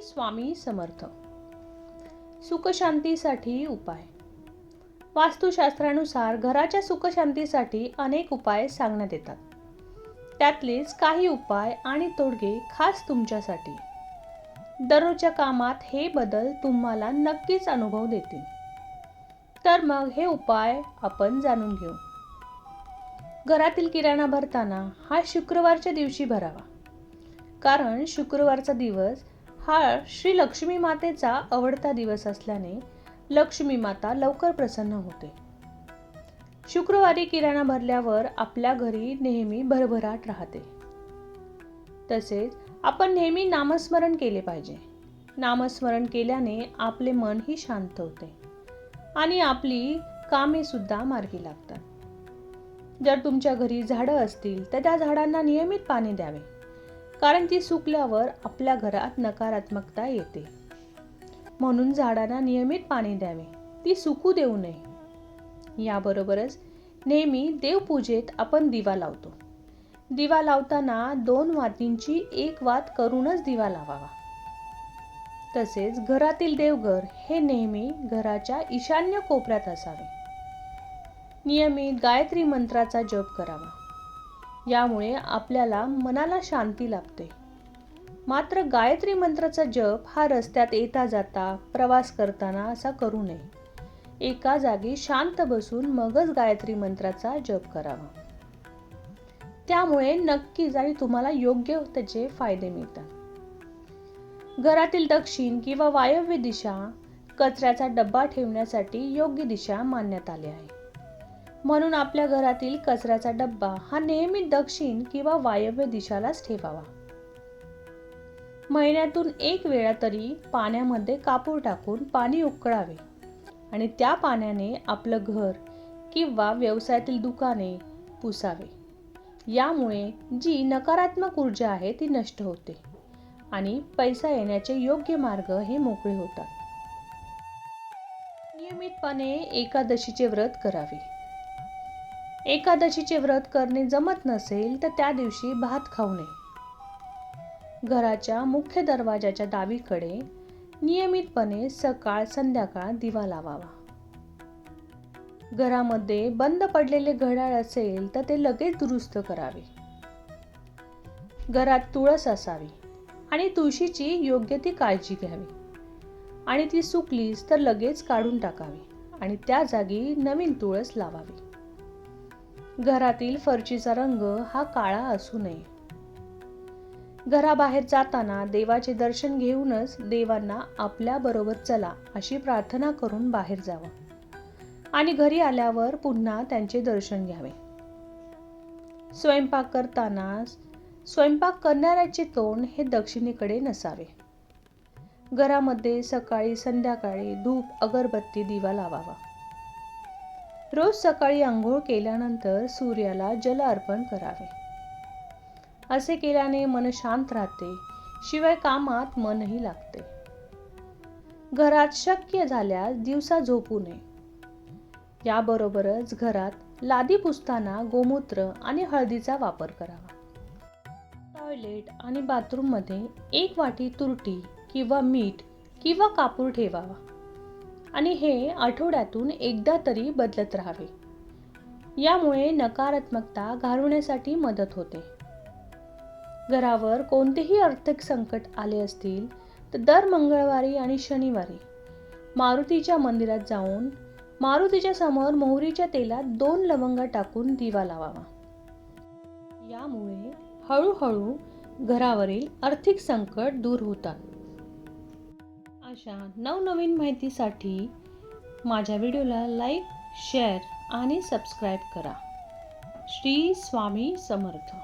स्वामी समर्थ. सुखशांतीसाठी उपाय. वास्तुशास्त्रानुसार घराच्या सुखशांतीसाठी अनेक उपाय सांगण्यात येतात. त्यातलेच काही उपाय आणि तोडगे खास तुमच्यासाठी. दररोजच्या कामात हे बदल तुम्हाला नक्कीच अनुभव देतील. तर मग हे उपाय आपण जाणून घेऊ. घरातील किराणा भरताना हा शुक्रवारच्या दिवशी भरावा. कारण शुक्रवारचा दिवस हा श्री लक्ष्मी मातेचा आवडता दिवस असल्याने लक्ष्मी माता लवकर प्रसन्न होते. शुक्रवारी किराणा भरल्यावर आपल्या घरी नेहमी भरभराट राहते. तसेच आपण नेहमी नामस्मरण केले पाहिजे. नामस्मरण केल्याने आपले मनही शांत होते आणि आपली कामे सुद्धा मार्गी लागतात. जर तुमच्या घरी झाडं असतील तर त्या झाडांना नियमित पाणी द्यावे. कारण ती सुकल्यावर आपल्या घरात नकारात्मकता येते. म्हणून झाडांना नियमित पाणी द्यावे. ती सुकू देऊ नये. याबरोबरच नेहमी देवपूजेत आपण दिवा लावतो. दिवा लावताना दोन वातींची एक वात करूनच दिवा लावावा. तसेच घरातील देवघर हे नेहमी घराच्या ईशान्य कोपऱ्यात असावे. नियमित गायत्री मंत्राचा जप करावा. यामुळे आपल्याला मनाला शांती लाभते. मात्र गायत्री मंत्राचा जप हा रस्त्यात येता जाता प्रवास करताना असा करू नये. एका जागी शांत बसून मगच गायत्री मंत्राचा जप करावा. त्यामुळे नक्कीच आणि तुम्हाला योग्य त्याचे फायदे मिळतात. घरातील दक्षिण किंवा वायव्य दिशा कचऱ्याचा डब्बा ठेवण्यासाठी योग्य दिशा मानण्यात आली आहे. म्हणून आपल्या घरातील कचऱ्याचा डब्बा हा नेहमी दक्षिण किंवा वायव्य दिशालाच ठेवावा. महिन्यातून एक वेळा तरी पाण्यामध्ये कापूर टाकून पाणी उकळावे आणि त्या पाण्याने आपलं घर किंवा व्यवसायातील दुकाने पुसावे. यामुळे जी नकारात्मक ऊर्जा आहे ती नष्ट होते आणि पैसा येण्याचे योग्य मार्ग हे मोकळे होतात. नियमितपणे एकादशीचे व्रत करावे. एकादशीचे व्रत करणे जमत नसेल तर त्या दिवशी भात खाऊ नये. घराच्या मुख्य दरवाजाच्या डावीकडे नियमितपणे सकाळ संध्याकाळ दिवा लावावा. घरामध्ये बंद पडलेले घड्याळ असेल तर ते लगेच दुरुस्त करावे. घरात तुळस असावी आणि तुळशीची योग्य ती काळजी घ्यावी. आणि ती सुकलीस तर लगेच काढून टाकावी आणि त्या जागी नवीन तुळस लावावी. घरातील फरशीचा रंग हा काळा असू नये. घराबाहेर जाताना देवाचे दर्शन घेऊनच देवांना आपल्या बरोबर चला अशी प्रार्थना करून बाहेर जावं. आणि घरी आल्यावर पुन्हा त्यांचे दर्शन घ्यावे. स्वयंपाक करताना स्वयंपाक करणाऱ्याचे तोंड हे दक्षिणेकडे नसावे. घरामध्ये सकाळी संध्याकाळी धूप अगरबत्ती दिवा लावावा. रोज सकाळी आंघोळ केल्यानंतर सूर्याला जल अर्पण करावे. असे केल्याने मन शांत राहते शिवाय कामात मनही लागते. घरात शक्य झाल्यास दिवसा झोपू नये. याबरोबरच घरात लादी पुसताना गोमूत्र आणि हळदीचा वापर करावा. टॉयलेट आणि बाथरूममध्ये एक वाटी तुरटी किंवा मीठ किंवा कापूर ठेवावा. आणि हे आठवड्यातून एकदा तरी बदलत राहावे. यामुळे नकारात्मकता घालवण्यासाठी मदत होते. घरावर कोणतेही आर्थिक संकट आले असतील तर दर मंगळवारी आणि शनिवारी मारुतीच्या मंदिरात जाऊन मारुतीच्या समोर मोहरीच्या तेलात दोन लवंगा टाकून दिवा लावावा. यामुळे हळूहळू घरावरील आर्थिक संकट दूर होतात. अशा नवनवीन माहितीसाठी माझ्या व्हिडिओला लाईक शेअर आणि सबस्क्राईब करा. श्री स्वामी समर्थ.